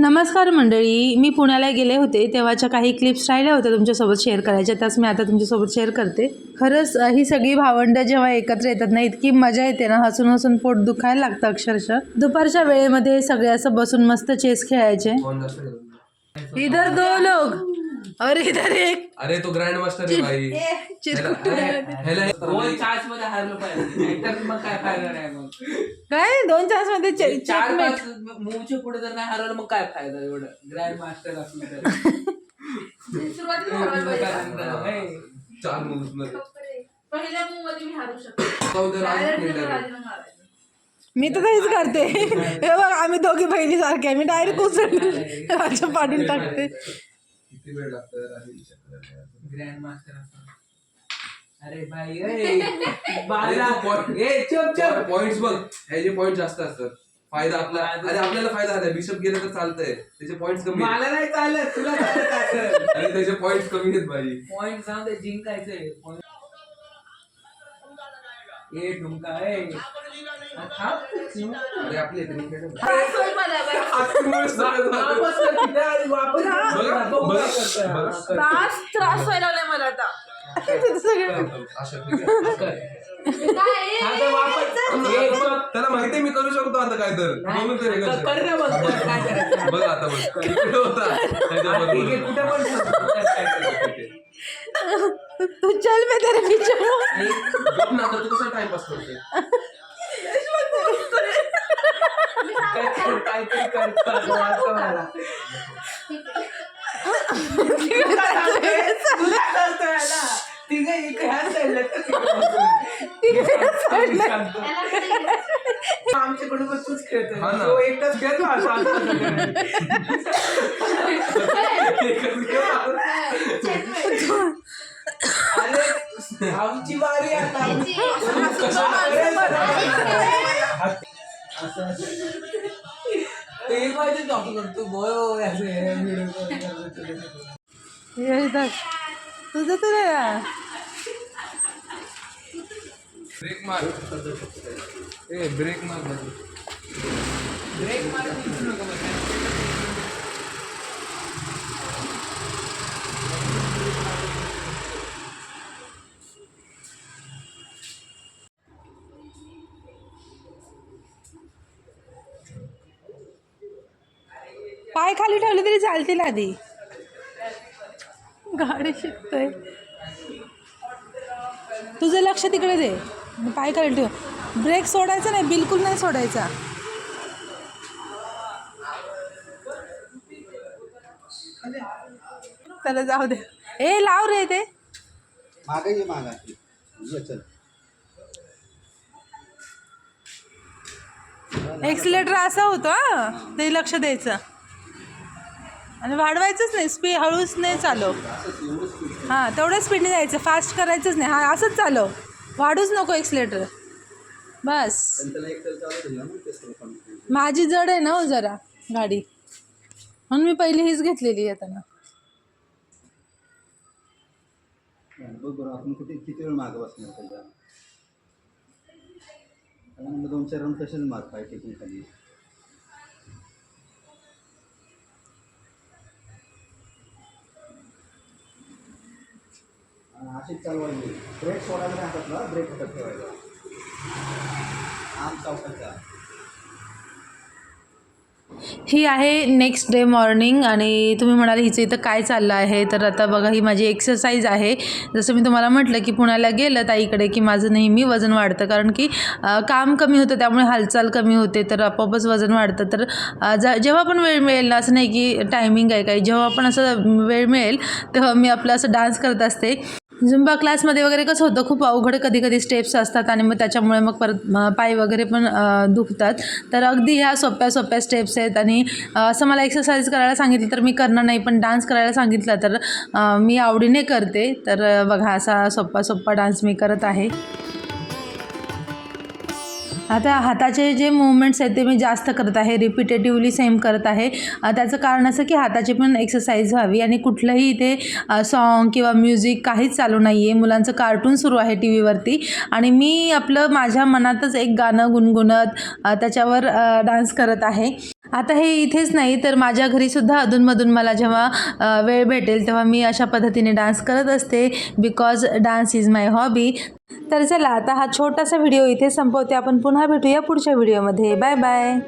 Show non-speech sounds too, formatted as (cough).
नमस्कार मंडळी. मी पुण्याला गेले होते तेव्हाच्या काही क्लिप्स राहिल्या होत्या तुमच्यासोबत शेअर करायच्या. त्याच मी आता तुमच्यासोबत शेअर करते. खरंच ही सगळी भावंडं जेव्हा एकत्र येतात ना इतकी मजा येते ना हसून हसून पोट दुखायला लागतं अक्षरशः. दुपारच्या वेळेमध्ये हे सगळे असं बसून मस्त चेस खेळायचे. इधर दो लोग. और इधर एक. अरे तो ग्रँड मास्टर आहे भाई चिरकुट ह्याला- ह्याला- दोन चार्जमध्ये हारलो पाहिजे. नाहीतर मग काय फायदा नाही मग. काय? दोन चान्समध्ये चे- चार checkmate. पाच मूवच्या पुढे जर नाही हरवलं मग काय फायदा एवढं? ग्रँड मास्टर असलं तर. चार moves मध्ये. पहिल्या मूवमध्ये मी हारू शकते. मारायचा. तर तेच करते. हे बघ आम्ही दोघी बहिणी सारखे मी डायरेक्ट माझ्या पाडून टाकते. किती वेळ लागतं. ग्रँड मास्टर असं. अरे भाई (laughs) ए, बाला. ए, चुप चुप पॉइंट्स बघ. ह्याचे पॉइंट जास्त असतात फायदा आपला अरे आपल्याला फायदा झाला बिशप गेलं तर चालतंय. त्याचे पॉइंट्स कमी आहेत. मला नाही चालत. तुला चालत असेल. अरे त्याचे पॉइंट्स कमी आहेत भाई. पॉइंट जिंकायचंय. Point. ए ढुंका ए थांब. अरे आपली. त्रास. त्रास व्हायला लागलाय मला आता। आहे. हा, तर. त्याला माहितीये मी करू शकतो आता काय तर. म्हणून ते नाही, वेगळंच कर आहे. ना मग. कर, काय करायचं? बघ आता बघ. होता. आहे, कुठे पण (laughs) तू चल मी तेरे पीछे हूँ. तू टाइमपास करतोय? काहीतरी काहीतरी कर, कर, वाटतं (laughs) मला. तुला सांगतोय, तुला सांगतोय ना. तिघं इकडे ह्या साईडला तर तिकडे बसून. आम्ही सांगतो. आमच्याकडून पण तूच खेळतोय हा ना. तो एकटाच खेळतो अरे आमची आता. असं असं. ते करतो बोय असं हे तुझं तर. ब्रेक मार. ए ब्रेक मार भाई. ब्रेक मारून विचारू नको मला. पाय खाली ठेवले तरी चालतील आधी. गाडी शिकतोय. तुझं लक्ष तिकडे दे. पाय खाली ठेव. ब्रेक सोडायचा नाही बिलकुल नाही सोडायचा. त्याला जाऊ दे. ए लाव रे ते. मागे ये मागा. ये चल. एक्सिलेटर असा होतो हा. ते लक्ष द्यायचं. आणि वाढवायचंच नाही स्पीड हळूच नाही चालव. हां तेवढ्या स्पीडने जायचं फास्ट करायचंच नाही. हा असंच चालव. वाढूच नको एक्सलेटर बस. माझी जड आहे ना हो जरा गाडी. म्हणून मी पहिली हीच घेतलेली येताना आपण किती वेळ मागं बसणार दोन चार राऊंड तसेच मार पाहिजे खाली अशीच चालवायची ब्रेक सोडायला नाही हातातला ब्रेक हातात ठेवायचा आम चौकाचा ही आहे नेक्स्ट डे मॉर्निंग आणि तुम्ही म्हणाल हिचं इथं काय चाललं आहे? तर आता बघा ही माझी एक्सरसाइज आहे. जसं मी तुम्हाला म्हटलं की पुण्याला गेलं ताईकडे की माझं नेहमी वजन वाढतं. कारण की काम कमी होतं त्यामुळे हालचाल कमी होते. तर आपोआपच वजन वाढतं. तर ज जेव्हा पण वेळ मिळेल ना असं नाही की टायमिंग आहे काही जेव्हा पण असं वेळ मिळेल तेव्हा मी आपलं असं डान्स करत असते. झुंबा क्लासमध्ये वगैरे कसं होतं खूप अवघड कधी कधी स्टेप्स असतात आणि मग त्याच्यामुळे मग परत पाय वगैरे पण दुखतात. तर अगदी ह्या सोप्या सोप्या स्टेप्स आहेत आणि असं मला एक्सरसाइज करायला सांगितलं तर मी करणार नाही पण डान्स करायला सांगितलं तर मी आवडीने करते. तर बघा असा सोप्पा सोप्पा डान्स मी करत आहे. आता हाताचे जे मुवमेंट्स आहेत ते मी जास्त करत आहे. रिपिटेटिव्हली सेम करत आहे. त्याचं कारण असं की हाताची पण एक्सरसाइज व्हावी आणि कुठलंही इथे सॉन्ग किंवा म्युझिक काहीच चालू नाही आहे मुलांचं कार्टून सुरू आहे टी व्हीवरती आणि मी आपलं माझ्या मनातच एक गाणं गुणगुणत त्याच्यावर डान्स करत आहे. आता हे इथेच नाही तर माझ्या घरीसुद्धा अधूनमधून मला जेव्हा वेळ भेटेल तेव्हा मी अशा पद्धतीने डान्स करत असते. Because dance is my hobby. तर चला आता हा छोटासा व्हिडिओ इथे संपवते. आपण पुन्हा भेटूया पुढच्या व्हिडिओमध्ये. Bye bye.